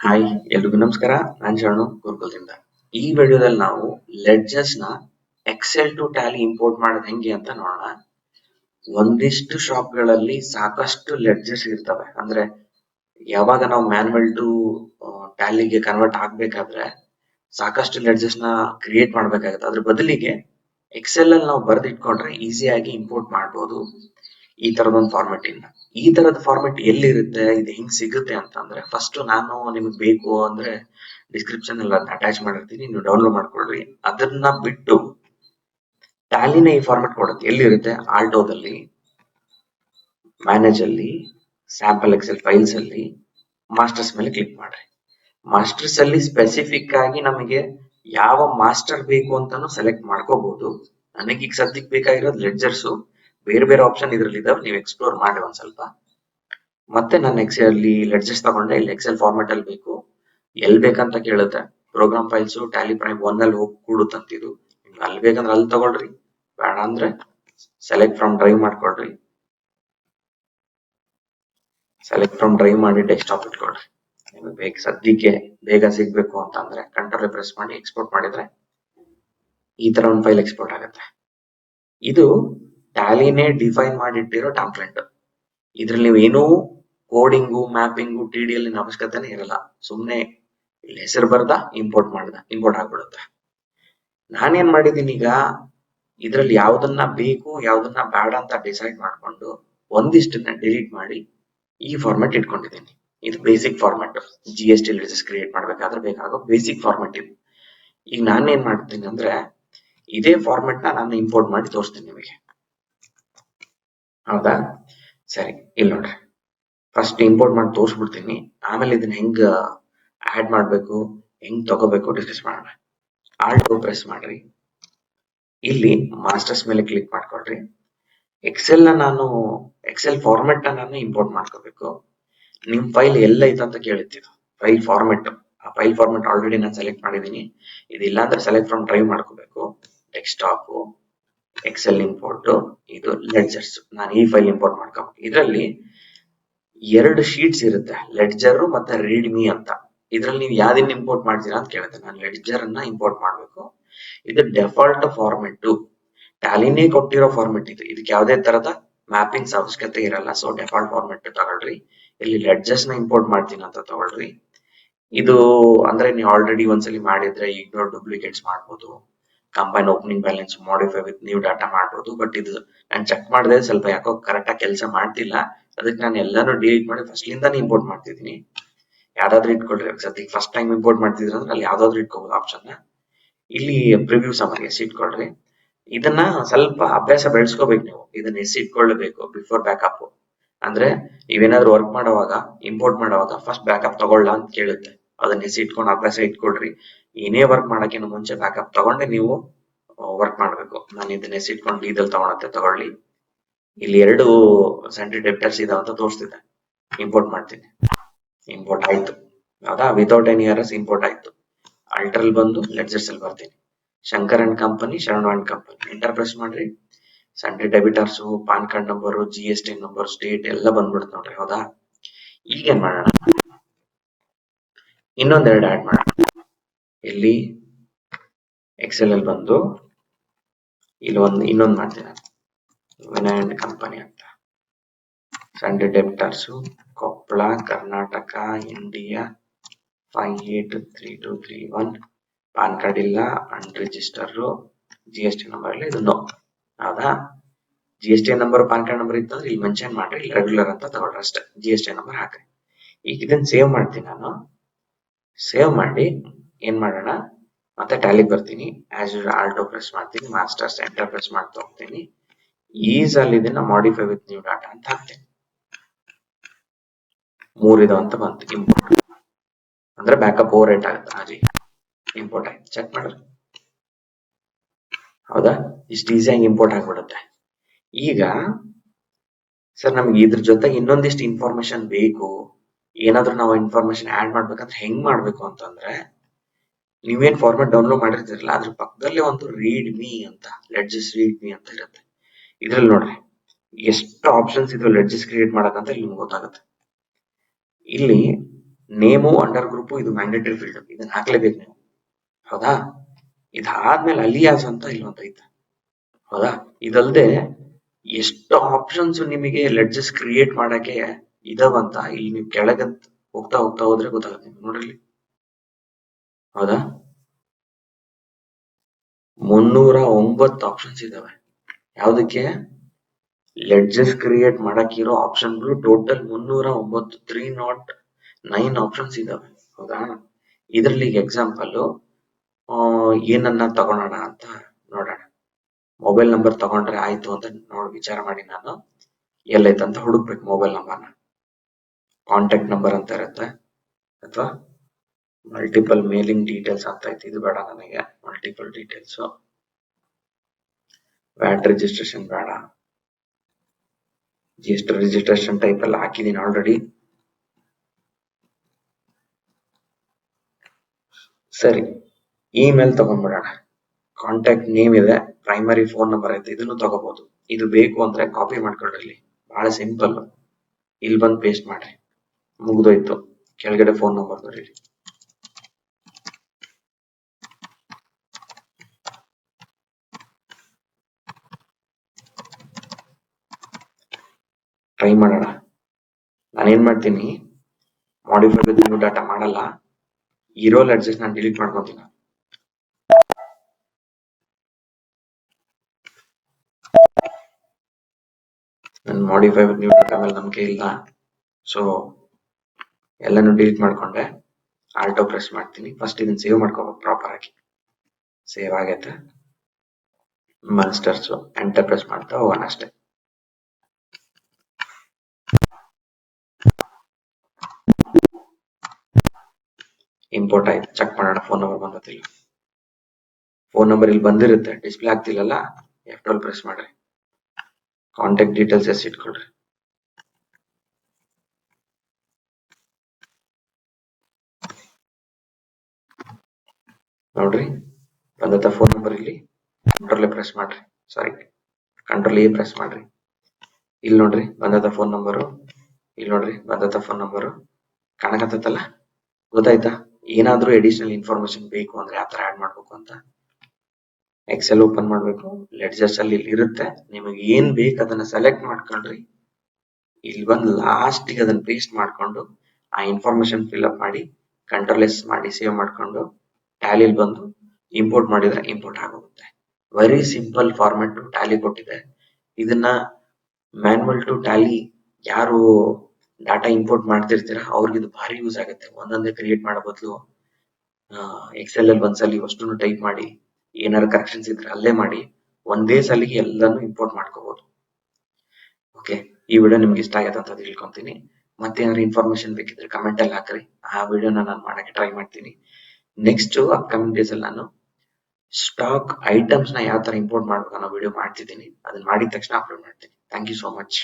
Hi, ಎಲ್ರಿಗೂ ನಮಸ್ಕಾರ. ನಾನ್ ಶರಣು, ಗುರುಕುಲದಿಂದ. ಈ ವಿಡಿಯೋದಲ್ಲಿ ನಾವು ಲೆಡ್ಜರ್ಸ್ನ ಎಕ್ಸೆಲ್ ಟು ಟ್ಯಾಲಿ ಇಂಪೋರ್ಟ್ ಮಾಡೋದು ಹೆಂಗೆ ಅಂತ ನೋಡೋಣ. ಒಂದಿಷ್ಟು ಶಾಪ್ಗಳಲ್ಲಿ ಸಾಕಷ್ಟು ಲೆಡ್ಜರ್ಸ್ ಇರ್ತವೆ. ಅಂದ್ರೆ ಯಾವಾಗ ನಾವು ಮ್ಯಾನ್ಯುವಲ್ ಟು ಟ್ಯಾಲಿಗೆ ಕನ್ವರ್ಟ್ ಆಗ್ಬೇಕಾದ್ರೆ ಸಾಕಷ್ಟು ಲೆಡ್ಜರ್ಸ್ನ ಕ್ರಿಯೇಟ್ ಮಾಡ್ಬೇಕಾಗತ್ತೆ. ಅದ್ರ ಬದಲಿಗೆ ಎಕ್ಸೆಲ್ ಅಲ್ಲಿ ನಾವು ಬರೆದಿಟ್ಕೊಂಡ್ರೆ ಈಸಿಯಾಗಿ ಇಂಪೋರ್ಟ್ ಮಾಡ್ಬೋದು. ಈ ತರದೊಂದು ಫಾರ್ಮೆಟ್ ಇಂದ. ಈ ತರದ ಫಾರ್ಮೆಟ್ ಎಲ್ಲಿರುತ್ತೆ, ಇದು ಹೆಂಗ್ ಸಿಗುತ್ತೆ ಅಂತಂದ್ರೆ ಫಸ್ಟ್ ನಾನು ನಿಮ್ಗೆ ಬೇಕು ಅಂದ್ರೆ ಡಿಸ್ಕ್ರಿಪ್ಷನ್ ಅಲ್ಲಿ ಅಟ್ಯಾಚ್ ಮಾಡಿರ್ತೀನಿ, ನೀವು ಡೌನ್ಲೋಡ್ ಮಾಡ್ಕೊಳ್ರಿ. ಅದನ್ನ ಬಿಟ್ಟು ಟ್ಯಾಲಿನ ಈ ಫಾರ್ಮೆಟ್ ಕೊಡುತ್ತೆ. ಎಲ್ಲಿರುತ್ತೆ? ಆಲ್ಟೋದಲ್ಲಿ ಮ್ಯಾನೇಜ್ ಅಲ್ಲಿ ಸ್ಯಾಂಪಲ್ ಎಕ್ಸೆಲ್ ಫೈಲ್ಸ್ ಅಲ್ಲಿ ಮಾಸ್ಟರ್ಸ್ ಮೇಲೆ ಕ್ಲಿಕ್ ಮಾಡ್ರಿ. ಮಾಸ್ಟರ್ಸ್ ಅಲ್ಲಿ ಸ್ಪೆಸಿಫಿಕ್ ಆಗಿ ನಮಗೆ ಯಾವ ಮಾಸ್ಟರ್ ಬೇಕು ಅಂತಾನು ಸೆಲೆಕ್ಟ್ ಮಾಡ್ಕೋಬಹುದು ನನಗೆ ಈಗ ಸದ್ಯಕ್ಕೆ ಬೇಕಾಗಿರೋದು ಲೆಡ್ಜರ್ಸ್ ಬೇರೆ ಬೇರೆ ಆಪ್ಷನ್ ಇದ್ರಲ್ಲಿ ಇದಾವೆ ನೀವು ಎಕ್ಸ್ಪ್ಲೋರ್ ಮಾಡಿ ಒಂದ್ ಸ್ವಲ್ಪ. ಮತ್ತೆ ನಾನು ಎಕ್ಸೆಲ್ ಅಲ್ಲಿ ಲೆಡ್ಜರ್ಸ್ ತಗೊಂಡೆ, ಇಲ್ಲಿ ಎಕ್ಸೆಲ್ ಫಾರ್ಮೆಟ್ ಅಲ್ಲಿ ಬೇಕು. ಎಲ್ ಬೇಕಂತ ಕೇಳುತ್ತೆ. Program files Tally prime one ಅಲ್ಲಿ ಹೋಗಿ ಕೂಡುತ್ತಂತಿದು ನೀವು ಅಲ್ಲಿ ಬೇಕಂದ್ರೆ ಅಲ್ಲಿ ತಗೊಳ್ರಿ. ಬೇಡ ಅಂದ್ರೆ ಸೆಲೆಕ್ಟ್ ಫ್ರಮ್ ಡ್ರೈವ್ ಮಾಡ್ಕೊಳ್ರಿ. ಸೆಲೆಕ್ಟ್ ಫ್ರಮ್ ಡ್ರೈವ್ ಮಾಡಿ ಡೆಸ್ಕ್ಟಾಪ್ ಇಟ್ಕೊಳ್ರಿ. ನಿಮಗೆ ಬೇಗ ಸದ್ಯಕ್ಕೆ ಬೇಗ ಸಿಗ್ಬೇಕು ಅಂತ ಅಂದ್ರೆ ಕಂಟ್ರೋಲ್ ಪ್ರೆಸ್ ಮಾಡಿ ಎಕ್ಸ್ಪೋರ್ಟ್ ಮಾಡಿದ್ರೆ ಈ ತರ ಒಂದು ಫೈಲ್ ಎಕ್ಸ್ಪೋರ್ಟ್ ಆಗುತ್ತೆ. ಇದು ಟ್ಯಾಲಿನೇ ಡಿಫೈನ್ ಮಾಡಿಟ್ಟಿರೋ ಟೆಂಪ್ಲೇಟ್ ಇದ್ರಲ್ಲಿ ನೀವು ಏನೂ coding mapping T D L ಅವಶ್ಯಕತೆನೇ ಇರಲ್ಲ. ಸುಮ್ಮನೆ ಹೆಸರು ಬರ್ದ ಇಂಪೋರ್ಟ್ ಮಾಡ್ದ ಇಂಪೋರ್ಟ್ ಆಗ್ಬಿಡುತ್ತೆ. ನಾನೇನ್ ಮಾಡಿದೀನಿ ಈಗ, ಇದ್ರಲ್ಲಿ ಯಾವ್ದನ್ನ ಬೇಕು, ಯಾವ್ದನ್ನ ಬೇಡ ಅಂತ ಡಿಸೈಡ್ ಮಾಡ್ಕೊಂಡು ಒಂದಿಷ್ಟನ್ನ ಡಿಲೀಟ್ ಮಾಡಿ ಈ ಫಾರ್ಮೆಟ್ ಇಟ್ಕೊಂಡಿದ್ದೀನಿ. ಇದು basic format G S T list create ಮಾಡ್ಬೇಕಾದ್ರೆ ಬೇಕಾಗೋ ಬೇಸಿಕ್ ಫಾರ್ಮೆಟ್ ಇದು. ಈಗ ನಾನೇನ್ ಮಾಡ್ತೀನಿ ಅಂದ್ರೆ, ಇದೇ ಫಾರ್ಮೆಟ್ ನಾನು ಇಂಪೋರ್ಟ್ ಮಾಡಿ ತೋರಿಸ್ತೀನಿ ನಿಮಗೆ. ಹೌದಾ? ಸರಿ, ಇಲ್ಲಿ ನೋಡ್ರಿ. ಫಸ್ಟ್ ಇಂಪೋರ್ಟ್ ಮಾಡಿ ತೋರಿಸ್ಬಿಡ್ತೀನಿ. ಆಮೇಲೆ ಇದನ್ನ ಹೆಂಗ್ ಆಡ್ ಮಾಡಬೇಕು, ಹೆಂಗ್ ತಗೋಬೇಕು ಡಿಸ್ಕಸ್ ಮಾಡೋಣ. ಆಲ್ಟ್ ಪ್ರೆಸ್ ಮಾಡ್ರಿ. ಇಲ್ಲಿ ಮಾಸ್ಟರ್ಸ್ ಮೇಲೆ ಕ್ಲಿಕ್ ಮಾಡ್ಕೊಳ್ರಿ. ಎಕ್ಸೆಲ್ನ ನಾನು ಎಕ್ಸೆಲ್ ಫಾರ್ಮೆಟ್ನ ನಾನು ಇಂಪೋರ್ಟ್ ಮಾಡ್ಕೋಬೇಕು. ನಿಮ್ ಫೈಲ್ ಎಲ್ಲ ಅಂತ ಕೇಳುತ್ತಿದ್ದು ಫೈಲ್ ಫಾರ್ಮೆಟ್ ಆ ಫೈಲ್ ಫಾರ್ಮೆಟ್ ಆಲ್ರೆಡಿ ನಾನು ಸೆಲೆಕ್ಟ್ ಮಾಡಿದೀನಿ ಇದಿಲ್ಲ ಅಂದ್ರೆ ಸೆಲೆಕ್ಟ್ ಫ್ರಮ್ ಡ್ರೈವ್ ಮಾಡ್ಕೋಬೇಕು. ಡೆಸ್ಕ್ಟಾಪ್ ಎಕ್ಸೆಲ್ ಇಂಪೋರ್ಟ್ ಇದು ಲೆಡ್ಜರ್ಸ್ ನಾನು ಈ ಫೈಲ್ ಇಂಪೋರ್ಟ್ ಮಾಡ್ಕೋಬೇಕು ಇದರಲ್ಲಿ ಎರಡು ಶೀಟ್ಸ್ ಇರುತ್ತೆ ಲೆಡ್ಜರ್ ಮತ್ತೆ ರೀಡ್ ಮೀ ಅಂತ. ಇದ್ರಲ್ಲಿ ನೀವು ಯಾವ್ದನ್ನ ಇಂಪೋರ್ಟ್ ಮಾಡ್ತೀರಾ ಅಂತ ಕೇಳುತ್ತೆ. ನಾನು ಲೆಡ್ಜರ್ ಅನ್ನ ಇಂಪೋರ್ಟ್ ಮಾಡ್ಬೇಕು. ಇದು ಡೆಫಾಲ್ಟ್ ಫಾರ್ಮೆಟ್ ಟ್ಯಾಲಿನೇ ಕೊಟ್ಟಿರೋ ಫಾರ್ಮೆಟ್ ಇದು. ಇದಕ್ಕೆ ಯಾವುದೇ ತರದ ಮ್ಯಾಪಿಂಗ್ಸ್ ಅವಶ್ಯಕತೆ ಇರಲ್ಲ. ಸೊ ಡೆಫಾಲ್ಟ್ ಫಾರ್ಮೆಟ್ ತಗೊಳ್ರಿ. ಇಲ್ಲಿ ಲೆಡ್ಜರ್ಸ್ನ ಇಂಪೋರ್ಟ್ ಮಾಡ್ತೀನಿ ಅಂತ ತಗೊಳ್ರಿ. ಇದು ಅಂದ್ರೆ ನೀವು ಆಲ್ರೆಡಿ ಒಂದ್ಸಲಿ ಮಾಡಿದ್ರೆ ಈಗ ಡೂಪ್ಲಿಕೇಟ್ಸ್ ಮಾಡ್ಬೋದು. Combine opening balance modify with new data ಮಾಡ್ಬೋದು. ಬಟ್ ಇದು ನಾನು ಚೆಕ್ ಮಾಡಿದೆ ಸ್ವಲ್ಪ ಯಾಕೋ ಕರೆಕ್ಟ್ ಆಗಿ ಕೆಲಸ ಮಾಡ್ತಿಲ್ಲ. ಅದಕ್ಕೆ ನಾನು ಎಲ್ಲಾನು ಡಿಲೀಟ್ ಮಾಡಿ ಫಸ್ಟ್ ಲಿಂದಾನೇ ಇಂಪೋರ್ಟ್ ಮಾಡ್ತಿದೀನಿ. ಯಾವ್ದಾದ್ರು ಇಟ್ಕೊಳ್ರಿ. ಸದ್ಯಕ್ಕೆ ಫಸ್ಟ್ ಟೈಮ್ ಇಂಪೋರ್ಟ್ ಮಾಡ್ತಿದ್ರೆ ಅಂದ್ರೆ ಅಲ್ಲಿ ಯಾವ್ದಾದ್ರು ಇಟ್ಕೋಬಹುದು ಆಪ್ಷನ್ ಇಲ್ಲಿ ಪ್ರಿವ್ಯೂ ಸಮರ್ ಎಸ್ ಇಟ್ಕೊಳ್ರಿ. ಇದನ್ನ ಸ್ವಲ್ಪ ಅಭ್ಯಾಸ ಬೆಳೆಸ್ಕೋಬೇಕು ನೀವು. ಇದನ್ನ ಎಸ್ ಇಟ್ಕೊಳ್ಬೇಕು ಬಿಫೋರ್ ಬ್ಯಾಕಪ್ ಅಂದ್ರೆ ನೀವೇನಾದ್ರು ವರ್ಕ್ ಮಾಡುವಾಗ ಇಂಪೋರ್ಟ್ ಮಾಡುವಾಗ ಫಸ್ಟ್ ಬ್ಯಾಕಪ್ ತಗೊಳ್ಳ ಅಂತ ಕೇಳುತ್ತೆ. ಅದನ್ನ ಎಸ್ ಇಟ್ಕೊಂಡು ಅಭ್ಯಾಸ ಇಟ್ಕೊಳ್ರಿ. ಏನೇ ವರ್ಕ್ ಮಾಡೋಕ್ಕಿಂತ ಮುಂಚೆ ಬ್ಯಾಕಪ್ ತಗೊಂಡೆ, ನೀವು ವರ್ಕ್ ಮಾಡಬೇಕು. ನಾನು ಇದನ್ನ ಸಿಟ್ಕೊಂಡು ಇದಲ್ಲಿ ತಗೊಳತ್ತೆ, ತಗೊಳ್ಳಿ. ಇಲ್ಲಿ ಎರಡು ಸೆಂಟ್ರಿ ಡೆಪ್ಟರ್ಸ್ ಇದಾವ ಅಂತ ತೋರಿಸ್ತಿದೆ ಇಂಪೋರ್ಟ್ ಮಾಡ್ತೀನಿ. ಇಂಪೋರ್ಟ್ ಆಯ್ತು. ಹೌದಾ? ವಿತೌಟ್ ಎನಿ ಎರರ್ಸ್ ಇಂಪೋರ್ಟ್ ಆಯ್ತು. ಅಲ್ಟ್ರಲ್ಲಿ ಬಂದು ಲೆಡ್ಜರ್ಸ್ ಅಲ್ಲಿ ಬರ್ತೀನಿ. Shankar and company Sharan and company enter press ಮಾಡ್ರಿ. Sundry debtors PAN card number G S T number state ಎಲ್ಲ ಬಂದ್ಬಿಡುತ್ತೆ ನೋಡ್ರಿ. ಹೌದಾ? ಈಗೇನ್ ಮಾಡೋಣ? ಇನ್ನೊಂದೆರಡು ಆಡ್ ಮಾಡೋಣ. ಇಲ್ಲಿ ಎಕ್ಸೆಲ್ ಅಲ್ಲಿ ಬಂದು ಇಲ್ಲಿ ಒಂದು ಇನ್ನೊಂದು ಮಾಡ್ತೀನಿ ವಿನಯ್ ಕಂಪನಿ ಅಂತ. Sundry debtors Koppal Karnataka India five eight three two three one PAN card ಇಲ್ಲ and register G S T number ಇಲ್ಲ, ಇದು ನೋ ಹೌದಾ? G S T number PAN card number ಇತ್ತಂದ್ರೆ ಇಲ್ಲಿ ಮೆನ್ಷನ್ ಮಾಡ್ರಿ, ಇಲ್ಲಿ ರೆಗ್ಯುಲರ್ ಅಂತ ತಗೊಳ್ರಿ ಅಷ್ಟೇ. ಜಿ ಎಸ್ ಟಿ ನಂಬರ್ ಹಾಕ್ರಿ. ಈಗ ಇದನ್ನ ಸೇವ್ ಮಾಡ್ತೀನಿ ನಾನು. ಸೇವ್ ಮಾಡಿ ಏನ್ ಮಾಡೋಣ? ಮತ್ತೆ ಟ್ಯಾಲಿಗೆ ಬರ್ತೀನಿ. ಆಸ್ ಆಲ್ಟೋ ಪ್ರೆಸ್ ಮಾಡ್ತೀನಿ. ಮಾಸ್ಟರ್ಸ್ ಎಂಟರ್ ಪ್ರೆಸ್ ಮಾಡ್ತಾ ಹೋಗ್ತೀನಿ. ಈಸ್ ಅಲ್ಲಿ ಇದನ್ನ ಮಾಡಿಫೈ ವಿತ್ ನ್ಯೂ ಡಾಟಾ ಅಂತ ಹಾಕ್ತೀನಿ. ಮೂರಿದ ಅಂತ ಬಂತು. ಇಂಪೋರ್ಟ್ ಅಂದ್ರೆ ಬ್ಯಾಕಪ್ ಓವರ್ ರೇಟ್ ಆಗುತ್ತೆ? ಹಾಜಿ ಇಂಪೋರ್ಟ್ ಆಯ್ತು. ಚೆಕ್ ಮಾಡ್ರಿ ಹೌದಾ? ಇಷ್ಟು ಈಸಿಯಾಗಿ ಇಂಪೋರ್ಟ್ ಆಗ್ಬಿಡುತ್ತೆ. ಈಗ ಸರ್ ನಮ್ಗೆ ಇದ್ರ ಜೊತೆಗೆ ಇನ್ನೊಂದಿಷ್ಟು ಇನ್ಫಾರ್ಮೇಶನ್ ಬೇಕು. ಏನಾದ್ರೂ ನಾವು ಇನ್ಫಾರ್ಮೇಶನ್ ಆಡ್ ಮಾಡ್ಬೇಕಂದ್ರೆ ಹೆಂಗ್ ಮಾಡ್ಬೇಕು ಅಂತಂದ್ರೆ ನೀವೇನ್ ಫಾರ್ಮೆಟ್ ಡೌನ್ಲೋಡ್ ಮಾಡಿರ್ತೀರಲ್ಲ, ಅದ್ರ ಪಕ್ಕದಲ್ಲೇ ಒಂದು ರೀಡ್ ಮೀ ಅಂತ ಲೆಡ್ಜಸ್ ರೀಡ್ ಮೀ ಅಂತ ಇರುತ್ತೆ. ಇದ್ರಲ್ಲಿ ನೋಡ್ರಿ, ಎಷ್ಟು ಆಪ್ಷನ್ಸ್ ಇದು ಲೆಡ್ಜಸ್ ಕ್ರಿಯೇಟ್ ಮಾಡಕ್ಕಂತ ಇಲ್ಲಿ ಗೊತ್ತಾಗುತ್ತೆ. ಇಲ್ಲಿ ನೇಮು ಅಂಡರ್ ಗ್ರೂಪ್ ಇದು ಮ್ಯಾಂಡೇಟರಿ ಫೀಲ್ಡ್ ಇದನ್ನ ಹಾಕ್ಲೇಬೇಕು ನೀವು. ಹೌದಾ? ಇದಾದ್ಮೇಲೆ ಅಲಿಯಾಸ್ ಅಂತ ಇಲ್ಲೊಂದು ಐತೆ. ಹೌದಾ? ಇದಲ್ದೆ ಎಷ್ಟು ಆಪ್ಷನ್ಸ್ ನಿಮಗೆ ಲೆಡ್ಜಸ್ ಕ್ರಿಯೇಟ್ ಮಾಡಕ್ಕೆ ಇದಾವಂತ ಇಲ್ಲಿ ನೀವು ಕೆಳಗಂತ ಹೋಗ್ತಾ ಹೋಗ್ತಾ ಹೋದ್ರೆ ಗೊತ್ತಾಗುತ್ತೆ ನೋಡ್ರಿ. ಹೌದಾ? ಮುನ್ನೂರ ಒಂಬತ್ತು ಆಪ್ಷನ್ಸ್ ಇದಾವೆ. ಯಾವ್ದಕ್ಕೆ? ಲೆಡ್ಜಸ್ ಕ್ರಿಯೇಟ್ ಮಾಡಕ್ಕಿರೋ ಆಪ್ಷನ್ಗಳು ಟೋಟಲ್ ಮುನ್ನೂರ ಒಂಬತ್ತು ತ್ರೀ ನಾಟ್ ನೈನ್ ಆಪ್ಷನ್ಸ್ ಇದಾವೆ. ಹೌದಾ? ಇದ್ರಲ್ಲಿ ಈಗ ಎಕ್ಸಾಂಪಲ್ ಏನನ್ನ ತಗೊಳೋಣ ಅಂತ ನೋಡೋಣ. ಮೊಬೈಲ್ ನಂಬರ್ ತಗೊಂಡ್ರೆ ಆಯ್ತು ಅಂತ ನೋಡಿ ವಿಚಾರ ಮಾಡಿ ನಾನು. ಎಲ್ಲೈತಂತ ಹುಡುಕ್ಬೇಕು ಮೊಬೈಲ್ ನಂಬರ್ನ ಕಾಂಟ್ಯಾಕ್ಟ್ ನಂಬರ್ ಅಂತ ಇರುತ್ತೆ, ಅಥವಾ ಮಲ್ಟಿಪಲ್ ಮೇಲಿಂಗ್ ಡೀಟೇಲ್ಸ್ ಅಂತ ಐತಿ ಇದು ಬೇಡ ನನಗೆ. ಮಲ್ಟಿಪಲ್ ಡೀಟೇಲ್ಸ್ ವ್ಯಾಟ್ ರಿಜಿಸ್ಟ್ರೇಷನ್ ಬೇಡ. G S T registration type ಎಲ್ಲ ಹಾಕಿದೀನಿ ಆಲ್ರೆಡಿ ಸರಿ ಇಮೇಲ್ ತಗೊಂಡ್ಬಿಡೋಣ. ಕಾಂಟ್ಯಾಕ್ಟ್ ನೇಮ್ ಇದೆ ಪ್ರೈಮರಿ ಫೋನ್ ನಂಬರ್ ಐತೆ ಇದನ್ನು ತಗೋಬಹುದು ಇದು ಬೇಕು ಅಂದ್ರೆ ಕಾಪಿ ಮಾಡ್ಕೊಳ್ಳಿ ಬಹಳ ಸಿಂಪಲ್ ಇಲ್ಲಿ ಬಂದು ಪೇಸ್ಟ್ ಮಾಡ್ರಿ. ಮುಗ್ದೋಯ್ತು. ಕೆಳಗಡೆ ಫೋನ್ ನಂಬರ್ ಬರೀರಿ ಟ್ರೈ ಮಾಡೋಣ. ನಾನೇನ್ ಮಾಡ್ತೀನಿ ಮಾಡಿಫೈ ವಿತ್ ನ್ಯೂ ಡಾಟಾ ಮಾಡಲ್ಲ, ಇರೋ ಲೆಡ್ಜಸ್ ನಾನು ಡಿಲೀಟ್ ಮಾಡ್ಕೊತೀನಿ. ನಾನು ಮಾಡಿಫೈ ವಿತ್ ನ್ಯೂ ಡಾಟಾ ಮೇಲೆ ನಂಬಿಕೆ ಇಲ್ಲ ಸೊ ಎಲ್ಲಾನು ಡಿಲೀಟ್ ಮಾಡ್ಕೊಂಡೆ ಆಲ್ಟೋ ಪ್ರೆಸ್ ಮಾಡ್ತೀನಿ. ಫಸ್ಟ್ ಇದನ್ನ ಸೇವ್ ಮಾಡ್ಕೋಬೇಕು ಪ್ರಾಪರ್ ಆಗಿ. ಸೇವ್ ಆಗೈತೆ. ಮಾಸ್ಟರ್ಸ್ ಎಂಟರ್ ಪ್ರೆಸ್ ಮಾಡ್ತಾ ಹೋಗೋಣ ಅಷ್ಟೇ. ಇಂಪೋರ್ಟ್ ಆಯ್ತು. ಚೆಕ್ ಮಾಡೋಣ. ಫೋನ್ ನಂಬರ್ ಬಂದಿಲ್ಲ ಫೋನ್ ನಂಬರ್ ಇಲ್ಲಿ ಬಂದಿರುತ್ತೆ. ಡಿಸ್ಪ್ಲೇ ಆಗ್ತಿಲ್ಲಲ್ಲ? ಎಫ್ ಟ್ವೆಲ್ ಪ್ರೆಸ್ ಮಾಡ್ರಿ. ಕಾಂಟ್ಯಾಕ್ಟ್ ಡೀಟೇಲ್ಸ್ ಎಸ್ ಇಟ್ಕೊಳ್ರಿ. ನೋಡ್ರಿ. ಬಂದತ್ತ ಫೋನ್ ನಂಬರ್ ಇಲ್ಲಿ. ಕಂಟ್ರೋಲ್ ಪ್ರೆಸ್ ಮಾಡ್ರಿ. ಸಾರಿ ಕಂಟ್ರೋಲ್ ಎ ಪ್ರೆಸ್ ಮಾಡ್ರಿ. ಇಲ್ಲಿ ನೋಡ್ರಿ. ಬಂದತ್ತ ಫೋನ್ ನಂಬರು ಇಲ್ಲಿ ನೋಡ್ರಿ. ಬಂದತ್ತ ಫೋನ್ ನಂಬರು ಕಾಣಕತ್ತಲ್ಲ ಗೊತ್ತಾಯ್ತಾ? ಏನಾದ್ರೂ ಎಡಿಷನಲ್ ಇನ್ಫಾರ್ಮೇಶನ್ ಬೇಕು ಅಂದ್ರೆ ಆತರ ತರ ಆಡ್ ಮಾಡ್ಬೇಕು ಅಂತ. ಎಕ್ಸೆಲ್ ಓಪನ್ ಮಾಡ್ಬೇಕು. ಲೆಡ್ಜರ್ಸ್ ಅಲ್ಲಿ ಇಲ್ಲಿ ಇರುತ್ತೆ. ನಿಮಗೆ ಏನ್ ಬೇಕು ಅದನ್ನ ಸೆಲೆಕ್ಟ್ ಮಾಡ್ಕೊಂಡ್ರಿ. ಇಲ್ಲಿ ಬಂದು ಲಾಸ್ಟ್ಗೆ ಅದನ್ನ ಪೇಸ್ಟ್ ಮಾಡ್ಕೊಂಡು ಆ ಇನ್ಫಾರ್ಮೇಶನ್ ಫಿಲ್ ಅಪ್ ಮಾಡಿ ಕಂಟ್ರೋಲ್ ಎಸ್ ಮಾಡಿ ಸೇವ್ ಮಾಡ್ಕೊಂಡು ಟ್ಯಾಲಿಲ್ ಬಂದು ಇಂಪೋರ್ಟ್ ಮಾಡಿದ್ರೆ ಇಂಪೋರ್ಟ್ ಆಗೋಗುತ್ತೆ. ವೆರಿ ಸಿಂಪಲ್ ಫಾರ್ಮೆಟ್ ಟ್ಯಾಲಿ ಕೊಟ್ಟಿದೆ. ಇದನ್ನ ಮ್ಯಾನ್ಯಲ್ ಟು ಟ್ಯಾಲಿ ಯಾರು ಡಾಟಾ ಇಂಪೋರ್ಟ್ ಮಾಡ್ತಿರ್ತೀರಾ ಅವ್ರಿಗೆ ಇದು ಭಾರಿ ಯೂಸ್ ಆಗುತ್ತೆ. ಒಂದೊಂದೇ ಕ್ರಿಯೇಟ್ ಮಾಡೋ ಬದಲು ಎಕ್ಸೆಲ್ ಅಲ್ಲಿ ಒಂದ್ಸಲಿ ಅಷ್ಟು ಟೈಪ್ ಮಾಡಿ, ಏನಾರು ಕರೆಕ್ಷನ್ಸ್ ಇದ್ರೆ ಅಲ್ಲೇ ಮಾಡಿ, ಒಂದೇ ಸಲಿಗೆ ಎಲ್ಲಾನು ಇಂಪೋರ್ಟ್ ಮಾಡ್ಕೋಬಹುದು ಓಕೆ ಈ ವಿಡಿಯೋ ನಿಮ್ಗೆ ಇಷ್ಟ ಆಗತ್ತೆ ಅಂತ ತಿಳ್ಕೊಂತೀನಿ. ಮತ್ತೇನಾದ್ರು ಇನ್ಫಾರ್ಮೇಶನ್ ಬೇಕಿದ್ರೆ ಕಮೆಂಟ್ ಅಲ್ಲಿ ಹಾಕ್ರಿ. ಆ ವಿಡಿಯೋನ ನಾನು ಮಾಡಕ್ಕೆ ಟ್ರೈ ಮಾಡ್ತೀನಿ. ನೆಕ್ಸ್ಟ್ ಅಪ್ಕಮಿಂಗ್ ಡೇಸ್ ಅಲ್ಲಿ ನಾನು ಸ್ಟಾಕ್ ಐಟಮ್ಸ್ನ ಯಾವ ತರ ಇಂಪೋರ್ಟ್ ಮಾಡ್ಬೇಕು ಅನ್ನೋ ವಿಡಿಯೋ ಮಾಡ್ತಿದ್ದೀನಿ. ಅದನ್ನ ಮಾಡಿದ ತಕ್ಷಣ ಅಪ್ಲೋಡ್ ಮಾಡ್ತೀನಿ. Thank you so much